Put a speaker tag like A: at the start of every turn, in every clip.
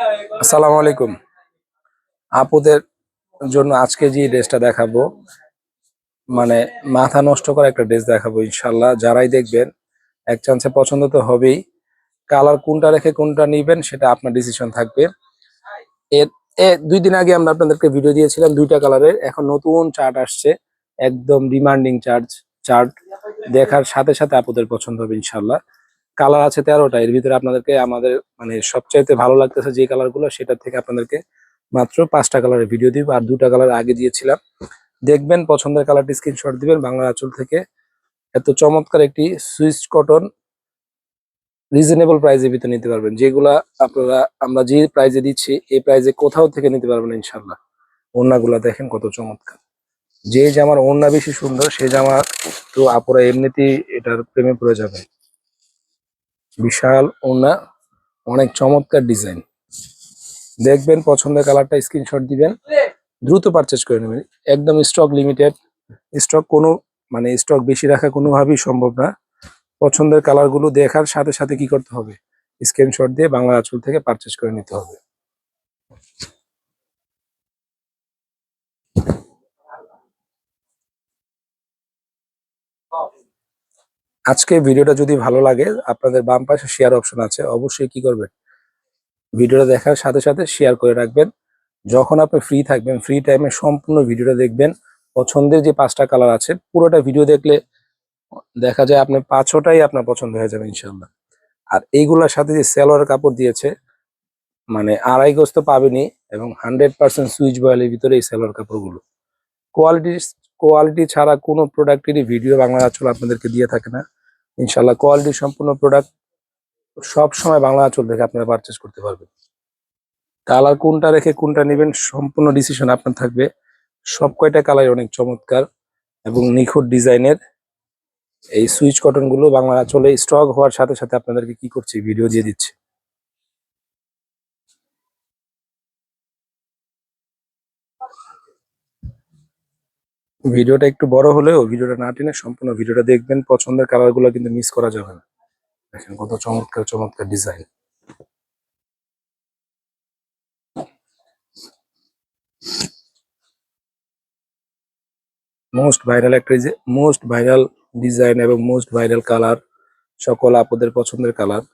A: আসসালামু আলাইকুম। আপুদের জন্য আজকে যে ড্রেসটা দেখাবো মানে মাথা নষ্ট করা একটা ড্রেস দেখাবো ইনশাল্লাহ যারাই দেখবেন, এক চান্সে পছন্দ তো হবেই। কালার কোনটা রেখে কোনটা নিবেন, সেটা আপনার ডিসিশন থাকবে। এর দুই দিন আগে আমরা আপনাদেরকে ভিডিও দিয়েছিলাম দুইটা কালারের। এখন নতুন চার্ট আসছে, একদম ডিমান্ডিং চার্জ চার্ট দেখার সাথে সাথে আপুদের পছন্দ হবে ইনশাল্লাহ কালার আছে তেরোটা, এর ভিতরে আপনাদেরকে আমাদের মানে সবচাইতে ভালো লাগতেছে যে কালারগুলো সেটা থেকে আপনাদেরকে মাত্র পাঁচটা কালারের ভিডিও দিব আর দুটা কালার আগে দিয়েছিলাম। দেখবেন পছন্দের কালারটি স্ক্রিনশট দিবেন বাংলা আঁচল থেকে। এত চমৎকার একটি সুইচ কটন রিজনেবল প্রাইসের ভিতরে নিতে পারবেন। যেগুলা আপনারা, আমরা যে প্রাইজে দিচ্ছি, এই প্রাইজে কোথাও থেকে নিতে পারবেন ইনশাল্লাহ ওড়নাগুলা দেখেন কত চমৎকার। যে জামার ওড়না বেশি সুন্দর, সে জামা তো আপুরা এমনিতেই এটার প্রেমে পড়ে যাবে বিশাল ওনা অনেক চমৎকার ডিজাইন। দেখবেন পছন্দের কালারটা, স্ক্রিনশট দিবেন। দ্রুত পারচেস করে নেবেন। একদম স্টক লিমিটেড স্টক কোনো মানে স্টক বেশি রাখা কোনোভাবেই সম্ভব না। পছন্দের কালারগুলো দেখার সাথে সাথে কি করতে হবে? স্ক্রিনশট দিয়ে বাংলা আঁচল থেকে পারচেস করে নিতে হবে। আজকে ভিডিওটা যদি ভালো লাগে, আপনাদের বাম পাশে শেয়ার অপশন আছে, অবশ্যই কি করবেন? ভিডিওটা দেখার সাথে সাথে শেয়ার করে রাখবেন। যখন আপনি ফ্রি থাকবেন ফ্রি টাইমে সম্পূর্ণ ভিডিওটা দেখবেন। পছন্দের যে পাঁচটা কালার আছে, পুরোটা ভিডিও দেখলে দেখা যায় আপনার পাঁচটাই আপনার পছন্দ হয়ে যাবে ইনশাল্লাহ আর এইগুলোর সাথে যে সেলোয়ার কাপড় দিয়েছে মানে আড়াই গজ তো পাবেনি এবং হান্ড্রেড পার্সেন্ট সুইচ বয়েলের ভিতরে এই সেলোয়ার কাপড়গুলো। কোয়ালিটি কোয়ালিটি ছাড়া কোনো প্রোডাক্টেরই ভিডিও বাংলা আঁচল আপনাদেরকে দিয়ে থাকে না। ইনশাল্লাহ কোয়ালিটি সম্পূর্ণ প্রোডাক্ট সব সময় বাংলা আঁচল থেকে আপনারা পারচেস করতে পারবেন। কালার কোনটা রেখে কোনটা নেবেন সম্পূর্ণ ডিসিশন আপনার থাকবে। সব কয়টা কালার অনেক চমৎকার এবং নিখুঁত ডিজাইনের। এই সুইচ কটনগুলো বাংলা আঁচলে স্টক হওয়ার সাথে সাথে আপনাদেরকে কি করছি ভিডিও দিয়ে দিচ্ছি। ভিডিওটা একটু বড় হলেও ভিডিওটা না টেনে সম্পূর্ণ ভিডিওটা দেখবেন। পছন্দের কালারগুলো কিন্তু মিস করা যাবে না। দেখেন কত চমৎকার চমৎকার ডিজাইন। মোস্ট ভাইরাল একটা মোস্ট ভাইরাল ডিজাইন এবং মোস্ট ভাইরাল কালার সকল আপদের পছন্দের কালার।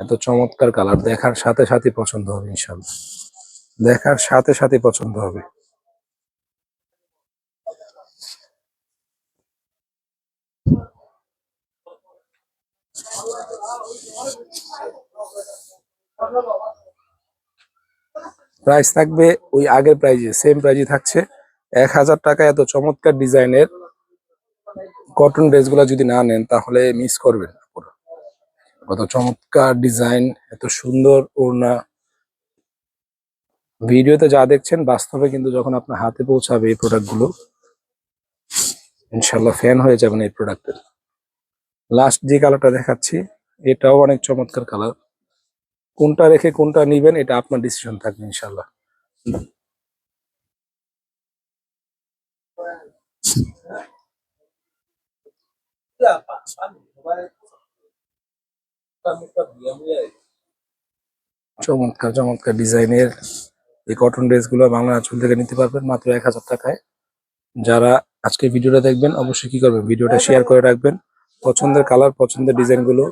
A: এত চমৎকার কালার। দেখার সাথে সাথে পছন্দ হবে ইনশাল্লাহ দেখার সাথে সাথে পছন্দ হবে। প্রাইস থাকবে ওই আগের প্রাইজে সেম প্রাইজে থাকছে। এক হাজার টাকা এত চমৎকার ডিজাইনের কটন ড্রেসগুলো যদি না নেন, তাহলে মিস করবেন কত চমৎকার ডিজাইন এত সুন্দর ওড়না। ভিডিওতে যা দেখছেন, বাস্তবে কিন্তু যখন আপনার হাতে পৌঁছাবে এই প্রোডাক্টগুলো ইনশাল্লাহ ফ্যান হয়ে যাবেন এই প্রোডাক্টের লাস্ট যে কালারটা দেখাচ্ছি, এটাও অনেক চমৎকার কালার কোনটা রেখে কোনটা নিবেন, এটা আপনার ডিসিশন থাকবে ইনশাল্লাহ চমৎকার চমৎকার ডিজাইনের এই কটন ড্রেসগুলো বাংলা আঁচল থেকে নিতে পারবেন মাত্র এক হাজার টাকায়। যারা আজকে ভিডিওটা দেখবেন, অবশ্যই কি করবেন, ভিডিওটা শেয়ার করে রাখবেন। পছন্দের কালার পছন্দের ডিজাইনগুলো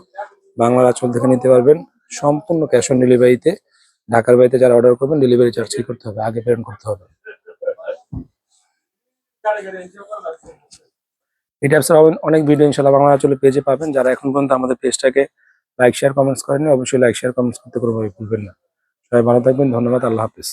A: বাংলার আঁচল থেকে নিতে পারবেন। সম্পূর্ণ ক্যাশ অন ডেলিভারিতে ঢাকার বাড়িতে যারা অর্ডার করবেন ডেলিভারি চার্জ করতে হবে? আগে প্রেরণ করতে হবে। অনেক ভিডিও ইনশাল্লাহ বাংলা আঁচলে পেজে পাবেন। যারা এখন পর্যন্ত আমাদের পেজটাকে লাইক শেয়ার কমেন্টস করেনি অবশ্যই লাইক শেয়ার কমেন্টস করতে কোনো ভুলবেন না। সবাই ভালো থাকবেন, ধন্যবাদ, আল্লাহ হাফিজ।